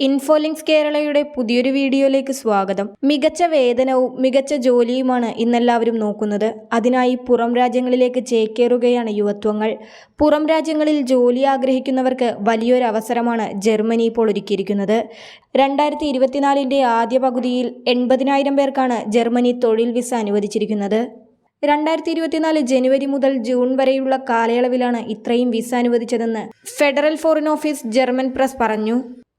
ഇൻഫോലിങ്സ് കേരളയുടെ പുതിയൊരു വീഡിയോയിലേക്ക് സ്വാഗതം. മികച്ച വേതനവും മികച്ച ജോലിയുമാണ് ഇന്നെല്ലാവരും നോക്കുന്നത്. അതിനായി പുറം രാജ്യങ്ങളിലേക്ക് ചേക്കേറുകയാണ് യുവത്വങ്ങൾ. പുറം രാജ്യങ്ങളിൽ ജോലി ആഗ്രഹിക്കുന്നവർക്ക് വലിയൊരു അവസരമാണ് ജർമ്മനി ഇപ്പോൾ ഒരുക്കിയിരിക്കുന്നത്. രണ്ടായിരത്തി ഇരുപത്തിനാലിന്റെ ആദ്യ പകുതിയിൽ എൺപതിനായിരം പേർക്കാണ് ജർമ്മനി തൊഴിൽ വിസ അനുവദിച്ചിരിക്കുന്നത്. രണ്ടായിരത്തി ഇരുപത്തിനാല് ജനുവരി മുതൽ ജൂൺ വരെയുള്ള കാലയളവിലാണ് ഇത്രയും visa അനുവദിച്ചതെന്ന് federal foreign office German press പറഞ്ഞു.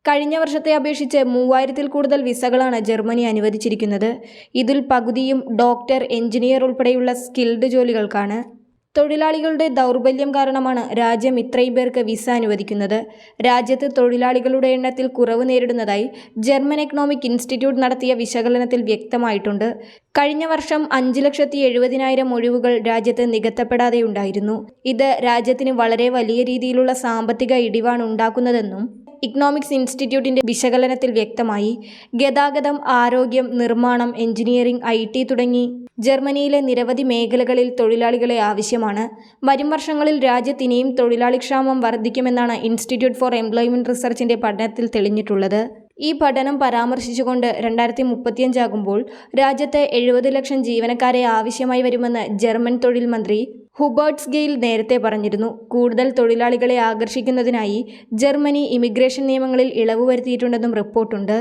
കഴിഞ്ഞ വർഷത്തെ അപേക്ഷിച്ച് മൂവായിരത്തിൽ കൂടുതൽ വിസകളാണ് ജർമ്മനി അനുവദിച്ചിരിക്കുന്നത്. ഇതിൽ പകുതിയും ഡോക്ടർ എഞ്ചിനീയർ ഉൾപ്പെടെയുള്ള സ്കിൽഡ് ജോലികൾക്കാണ്. തൊഴിലാളികളുടെ ദൗർബല്യം കാരണമാണ് രാജ്യം ഇത്രയും പേർക്ക് വിസ അനുവദിക്കുന്നത്. രാജ്യത്ത് തൊഴിലാളികളുടെ എണ്ണത്തിൽ കുറവ് നേരിടുന്നതായി ജർമ്മൻ എക്കണോമിക് ഇൻസ്റ്റിറ്റ്യൂട്ട് നടത്തിയ വിശകലനത്തിൽ വ്യക്തമായിട്ടുണ്ട്. കഴിഞ്ഞ വർഷം അഞ്ച് ലക്ഷത്തി എഴുപതിനായിരം ഒഴിവുകൾ രാജ്യത്ത് നികത്തപ്പെടാതെയുണ്ടായിരുന്നു. ഇത് രാജ്യത്തിന് വളരെ വലിയ രീതിയിലുള്ള സാമ്പത്തിക ഇടിവാണ് ഉണ്ടാക്കുന്നതെന്നും ഇക്കണോമിക്സ് ഇൻസ്റ്റിറ്റ്യൂട്ടിന്റെ വിശകലനത്തിൽ വ്യക്തമായി ഗതാഗതം ആരോഗ്യം നിർമ്മാണം എഞ്ചിനീയറിംഗ് ഐ തുടങ്ങി. ജർമ്മനിയിലെ നിരവധി മേഖലകളിൽ തൊഴിലാളികളെ ആവശ്യമാണ്. വരും വർഷങ്ങളിൽ രാജ്യത്ത് ഇനിയും തൊഴിലാളി ക്ഷാമം വർദ്ധിക്കുമെന്നാണ് ഇൻസ്റ്റിറ്റ്യൂട്ട് ഫോർ എംപ്ലോയ്മെന്റ് റിസർച്ചിന്റെ പഠനത്തിൽ തെളിഞ്ഞിട്ടുള്ളത്. ഈ പഠനം പരാമർശിച്ചുകൊണ്ട് രണ്ടായിരത്തി മുപ്പത്തിയഞ്ചാകുമ്പോൾ രാജ്യത്തെ എഴുപത് ലക്ഷം ജീവനക്കാരെ ആവശ്യമായി വരുമെന്ന് ജർമ്മൻ തൊഴിൽ മന്ത്രി ഹുബർട്സ് ഗെയിൽ നേരത്തെ പറഞ്ഞിരുന്നു കൂടുതൽ തൊഴിലാളികളെ ആകർഷിക്കുന്നതിനായി ജർമ്മനി ഇമിഗ്രേഷൻ നിയമങ്ങളിൽ ഇളവ് വരുത്തിയിട്ടുണ്ടെന്നും റിപ്പോർട്ടുണ്ട്.